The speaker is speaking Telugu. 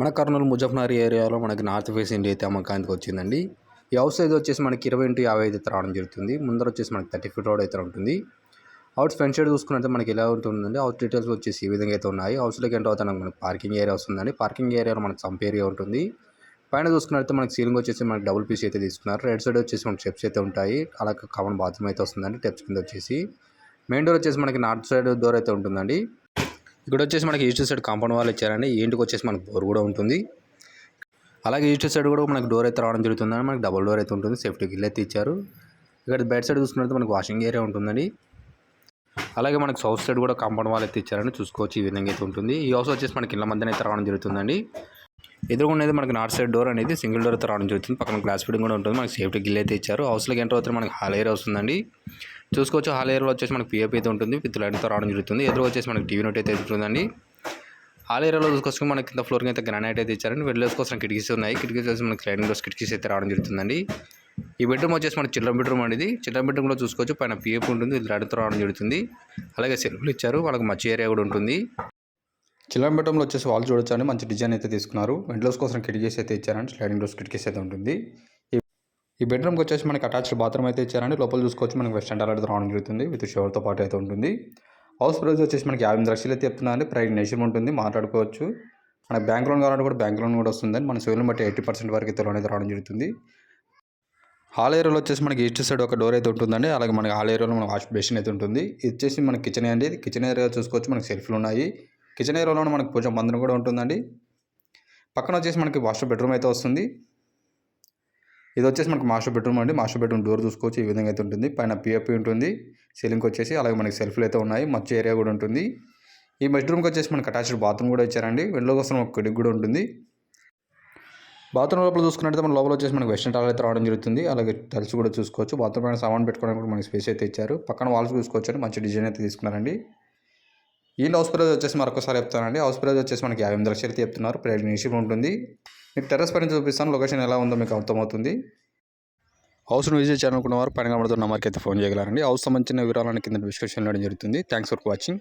మన కర్నూలు ముజఫ్నగర్ ఏరియాలో మనకి నార్త్ ఫేస్ ఇండియా అయితే అమ్మకానికి వచ్చిందండి. ఈ హౌస్ సైజ్ వచ్చేసి మనకి ఇరవై ఇంటూ యాభై అయితే రావడం జరుగుతుంది. ముందర వచ్చేసి మనకి థర్టీ ఫీట్ రోడ్ అయితే ఉంటుంది. అవుట్ ఫ్రంట్ సైడ్ చూసుకున్నట్టు మనకి ఎలా ఉంటుందండి అవుట్ డీటెయిల్స్ వచ్చేసి ఈ విధంగా అయితే ఉన్నాయి. హౌస్లోకి ఎంటర్ అవుతాను మనకి పార్కింగ్ ఏరియా వస్తుందండి. పార్కింగ్ ఏరియాలో మనకి సంప్ ఏరియా ఉంటుంది. పైన చూసుకున్నట్టు మనకి సీలింగ్ వచ్చేసి మనకి డబుల్ పీస్ అయితే తీసుకున్నారు. రైట్ సైడ్ వచ్చేసి మనకి స్టెప్స్ అయితే ఉంటాయి. అలాగే కామన్ బాత్రూమ్ అయితే వస్తుందండి. స్టెప్స్ కింద వచ్చేసి. మెయిన్ డోర్ వచ్చేసి మనకి నార్త్ సైడ్ డోర్ అయితే ఉంటుందండి. ఇక్కడ వచ్చేసి మనకి ఈస్ట్ సైడ్ కాంపౌండ్ వాల్ ఇచ్చారండి. ఈ ఇంటికి వచ్చేసి మనకి బోర్ కూడా ఉంటుంది. అలాగే ఈస్ట్ సైడ్ కూడా మనకి డోర్ అయితే రావడం జరుగుతుందండి. మనకి డబుల్ డోర్ అయితే ఉంటుంది. సేఫ్టీ గిల్ అయితే ఇచ్చారు. ఇక్కడ బెడ్ సైడ్ చూసుకున్నట్టు మనకు వాషింగ్ ఏరియా ఉంటుందండి. అలాగే మనకు సౌత్ సైడ్ కూడా కాంపౌండ్ వాల్ అయితే ఇచ్చారని చూసుకోవచ్చు ఈ విధంగా అయితే ఉంటుంది. ఈ హౌస్ వచ్చేసి మనకి ఇళ్ళ మధ్యన అయితే రావడం జరుగుతుందండి. ఎదురుగుండేది మనకి నార్త్ సైడ్ డోర్ అనేది సింగిల్ డోర్ అయితే రావడం జరుగుతుంది. పక్కన గ్లాస్ ఫిట్టింగ్ కూడా ఉంటుంది. మనకి సేఫ్టీ గిల్ అయితే ఇచ్చారు. హౌస్లోకి ఎంటర్ అవుతుంది మనకి హాల్ ఏరియా వస్తుందండి. చూసుకోవచ్చు. హాల్ ఏరియాలో వచ్చేసి మనకి పిఎఫ్ అయితే ఉంటుంది. విత్ లైన్తో రావడం జరుగుతుంది. ఎదురు వచ్చేసి మనకి టీవీ నోట్ అయితే ఉంటుందండి హాల్ ఏరియాలో చూసుకొచ్చుకుని మనకి కింద ఫ్లోర్కి అయితే గ్రానైట్ అయితే ఇచ్చారండి. వెళ్ళేసి కోసం కిటికీస్ ఉన్నాయి. కిటికీస్ వచ్చి మనకి స్లైడింగ్ డోర్స్ కిటికీస్ అయితే రావడం జరుగుతుందండి. ఈ బెడ్రూమ్ వచ్చేసి మన చిల్డ్రన్ బెడ్రూమ్ అనేది చిల్డ్రన్ బెడ్రూమ్లో చూసుకోవచ్చు. పైన పిఎఫ్ ఉంటుంది. లైన్తో రావడం జరుగుతుంది. అలాగే సెల్ఫ్లు ఇచ్చారు. వాళ్ళకి మచ్చి ఏరియా కూడా ఉంటుంది. చిల్డ్రన్ బెడ్రూమ్లో వచ్చేసి వాళ్ళు చూడొచ్చండి. మంచి డిజైన్ అయితే తీసుకున్నారు. విండోస్ కోసం కిటికీస్ అయితే ఇచ్చారండి. స్లైడింగ్ డోర్స్ కిటికీస్ అయితే ఉంటుంది. ఈ- బెడ్రూమ్కి వచ్చేసి మనకి అటాచ్డ్ బాత్రూమ్ అయితే ఇచ్చారండి. లోపల చూసుకోవచ్చు మనకి వెస్టర్న్ టాయిలెట్ రావడం జరుగుతుంది. విత్ షవర్తో పాటు అయితే ఉంటుంది. హౌస్ ప్రైస్ వచ్చేసి మనకి యాభై ఎనిమిది లక్షలు అయితే చెప్తున్నారండి. ప్రైడ్ నేషన్ ఉంటుంది. మాట్లాడుకోవచ్చు. మన బ్యాంక్ లోన్ కావాలంటే కూడా బ్యాంక్ లోన్ కూడా వస్తుందని మన సివిల్ని బట్టి ఎయిటీ పర్సెంట్ వరకు అయితే లోన్ అయితే రావడం జరుగుతుంది. హాల్ ఏరియాలో వచ్చేసి మనకి ఈస్ట్ సైడ్ ఒక డోర్ అయితే ఉంటుందండి. అలాగే మనకి హాల్ ఏరియాలో మన వాష్ బేసిన్ అయితే ఉంటుంది. ఇది వచ్చేసి మనకి కిచెన్ అండి. కిచెన్ ఏరియా చూసుకోవచ్చు మనకి సెల్ఫ్లు ఉన్నాయి. కిచెన్ ఏరియాలో మనకి పూజ మందిరం కూడా ఉంటుందండి. పక్కన వచ్చేసి మనకి వాష్ బెడ్రూమ్ అయితే వస్తుంది. ఇది వచ్చేసి మనకు మాస్టర్ బెడ్రూమ్ అండి. మాస్టర్ బెడ్రూమ్ డోర్ చూసుకోవచ్చు. ఈ విధంగా అయితే ఉంటుంది. పైన పిఎఫ్పి ఉంటుంది. సీలింగ్ వచ్చేసి అలాగే మనకి సెల్ఫ్లు అయితే ఉన్నాయి. మచ్చ ఏరియా కూడా ఉంటుంది. ఈ బెడ్రూమ్కి వచ్చేసి మనకి అటాచ్డ్ బాత్రూమ్ కూడా ఇచ్చారండి. వెంట్లో కోసం ఒక కిడికి కూడా ఉంటుంది. బాత్రూమ్ లోపల చూసుకున్నట్టయితే మన లోపల వచ్చేసి మనకి వెస్టర్న్ టాయిలెట్ రావడం జరుగుతుంది. అలాగే టల్స్ కూడా చూసుకోవచ్చు. బాత్రూమ్ పైన సామాన్ పెట్టుకోవడానికి కూడా మనకి స్పేస్ అయితే ఇచ్చారు. పక్కన వాల్స్ చూసుకోవచ్చు అండి మంచి డిజైన్ అయితే తీసుకున్నారండి. ఈ హౌస్ ప్రైజ్ వచ్చేసి మరొకసారి చెప్తానండి. హౌస్ ప్రైజ్ వచ్చేసి మనకి యాభై ఎనిమిది లక్షలు చెప్తున్నారు. ప్రైడ్ నిషిప్ ఉంటుంది. మీకు టెర్రస్ పైన చూపిస్తాను. లొకేషన్ ఎలా ఉందో మీకు అర్థమవుతుంది. హౌస్ను విజిట్ చేయాలనుకున్న వారు పైన కనబడుతున్న నెంబర్కి అయితే ఫోన్ చేయగలరండి. హౌస్ సంబంధించిన వివరాలను కింద డిస్క్రిప్షన్లో ఇవ్వడం జరుగుతుంది. Thanks for watching.